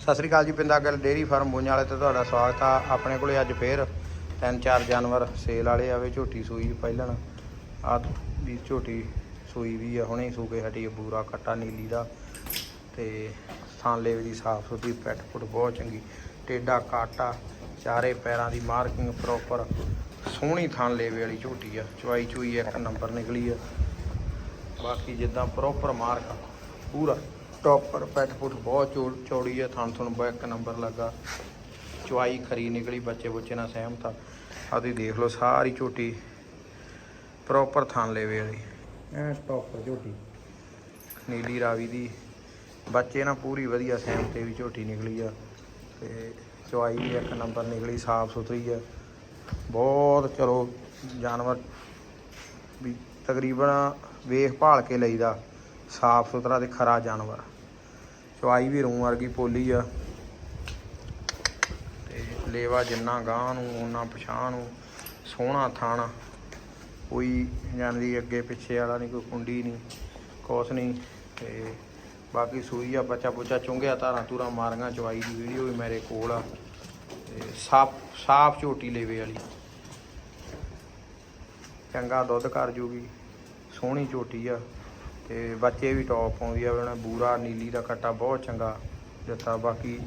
ਸਤਿ ਸ੍ਰੀ ਅਕਾਲ ਜੀ ਪਿੰਦਾ ਗੱਲ dairy farm ਬੁੰਝ ਵਾਲੇ ਤੇ ਤੁਹਾਡਾ ਸਵਾਗਤ ਆ। ਆਪਣੇ ਕੋਲੇ ਅੱਜ ਫੇਰ ਤਿੰਨ ਚਾਰ ਜਾਨਵਰ ਸੇਲ ਵਾਲੇ ਆਵੇ ਝੋਟੀ ਸੂਈ ਪਹਿਲਣ। ਆ ਦੀ ਝੋਟੀ ਸੂਈ ਵੀ ਆ, ਹੁਣੇ ਹੀ ਸੂ ਕੇ ਹਟੀ ਆ, ਬੂਰਾ ਕੱਟਾ ਨੀਲੀ ਦਾ। ਤੇ ਥਾਂਲੇ ਦੀ ਸਾਫ਼ ਸੁਥਰੀ, ਪੈਟ ਪੁੱਟ ਬਹੁਤ ਚੰਗੀ। ਟੇਡਾ ਕਾਟਾ, ਚਾਰੇ ਪੈਰਾਂ ਦੀ ਮਾਰਕਿੰਗ ਪ੍ਰੋਪਰ ਸੋਹਣੀ ਥਾਂ ਲੇਵੇ ਵਾਲੀ ਝੋਟੀ ਆ ਚਵਾਈ ਚੂਈ ਇੱਕ ਨੰਬਰ ਨਿਕਲੀ ਆ। ਬਾਕੀ ਜਿੱਦਾਂ ਪ੍ਰੋਪਰ ਮਾਰਕ ਪੂਰਾ। ਟੌਪਰ ਪੈਟ ਪੁੱਟ ਬਹੁਤ ਚੌ- ਚੌੜੀ ਆ ਥਣ ਥਣ ਬਹੁਤ ਇੱਕ ਨੰਬਰ ਲੱਗਾ। ਚਵਾਈ ਖਰੀ ਨਿਕਲੀ ਬੱਚੇ ਬੁੱਚੇ ਨਾਲ ਸਹਿਮਤ ਆ ਆਹ ਤੁਸੀਂ ਦੇਖ ਲਓ ਸਾਰੀ ਝੋਟੀ ਪ੍ਰੋਪਰ ਥਣ ਲੇਵੇ ਵਾਲੀ। ਐ ਟੌਪਰ ਝੋਟੀ। ਨੀਲੀ ਰਾਵੀ ਦੀ। ਬੱਚੇ ਨਾਲ ਪੂਰੀ ਵਧੀਆ ਸਹਿਮਤ ਤੇ ਵੀ ਝੋਟੀ ਨਿਕਲੀ ਆ। ਤੇ ਚਵਾਈ ਵੀ ਇੱਕ ਨੰਬਰ ਨਿਕਲੀ ਸਾਫ਼ ਸੁਥਰੀ ਆ। ਬਹੁਤ ਚਲੋ ਜਾਨਵਰ ਵੀ ਤਕਰੀਬਨ ਵੇਖ ਭਾਲ ਕੇ ਲਈਦਾ। ਸਾਫ਼ ਸੁਥਰਾ ਤੇ ਖਰਾ ਜਾਨਵਰ। ਚਵਾਈ ਵੀ ਰੂੰ ਵਰਗੀ ਪੋਲੀ ਆ। ਤੇ ਲੇਵਾ ਜਿੰਨਾ ਗਾਂ ਨੂੰ ਉਹਨਾਂ ਪਛਾਣ ਨੂੰ, ਸੋਹਣਾ ਥਾਣਾ। ਕੋਈ ਜਾਨਦੀ ਅੱਗੇ ਪਿੱਛੇ ਵਾਲਾ ਨਹੀਂ ਕੋਈ ਕੁੰਡੀ ਨਹੀਂ ਕੁਛ ਨਹੀਂ ਤੇ ਬਾਕੀ ਸੂਈ ਆ ਬੱਚਾ ਬੁੱਚਾ ਚੁੰਗਿਆ ਧਾਰਾਂ ਧੂਰਾ ਮਾਰੀਆਂ, ਚਵਾਈ ਦੀ ਵੀਡੀਓ ਵੀ ਮੇਰੇ ਕੋਲ ਆ। ਤੇ ਸਾਫ਼ ਸਾਫ਼ ਝੋਟੀ ਲੇਵੇ ਵਾਲੀ। ਚੰਗਾ ਦੁੱਧ ਕਰ ਜੂਗੀ, ਸੋਹਣੀ ਝੋਟੀ ਆ। ਤੇ ਬੱਚੇ ਵੀ ਟੌਪ ਪਾਉਂਦੀ ਆ, ਉਹਨਾਂ ਬੂਰਾ ਨੀਲੀ ਦਾ ਕੱਟਾ ਬਹੁਤ ਚੰਗਾ ਦਿੱਤਾ, ਬਾਕੀ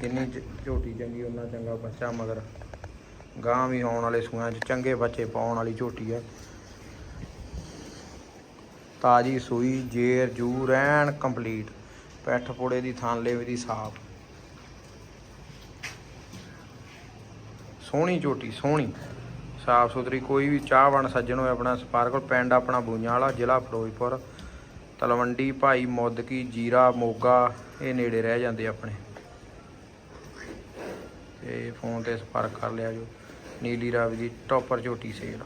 ਜਿੰਨੀ ਝ- ਝੋਟੀ ਚੰਗੀ ਉਹਨਾਂ ਚੰਗਾ ਬੱਚਾ, ਮਗਰ ਗਾਂ ਵੀ ਆਉਣ ਵਾਲੇ ਸੂਆਂ 'ਚ ਚੰਗੇ ਬੱਚੇ ਪਾਉਣ ਵਾਲੀ ਝੋਟੀ ਆ। ਤਾਜੀ ਸੂਈ, ਜੇਰ, ਜੂ, ਰਹਿਣ ਕੰਪਲੀਟ ਪੈਠ ਪੋੜੇ ਦੀ ਥਾਂ, ਲੇਵੇ ਦੀ ਸਾਫ਼। ਸੋਹਣੀ ਝੋਟੀ, ਸੋਹਣੀ। ਸਾਫ਼ ਸੁਥਰੀ, ਕੋਈ ਵੀ ਚਾਹ ਬਣ ਸੱਜਣ ਹੋਏ ਆਪਣਾ ਸਪਾਰਕਲ ਪਿੰਡ ਆਪਣਾ ਬੂਈਆਂ ਵਾਲਾ, ਜ਼ਿਲ੍ਹਾ ਫਿਰੋਜ਼ਪੁਰ। ਤਲਵੰਡੀ, ਭਾਈ ਮੁੱਦਕੀ, ਜੀਰਾ, ਮੋਗਾ, ਇਹ ਨੇੜੇ ਰਹਿ ਜਾਂਦੇ ਆਪਣੇ। ਤੇ ਫੋਨ ਤੇ ਸੰਪਰਕ ਕਰ ਲਿਆ ਜੋ। ਨੀਲੀ ਰਾਵੀ ਦੀ ਟੌਪਰ ਝੋਟੀ ਸੇਲ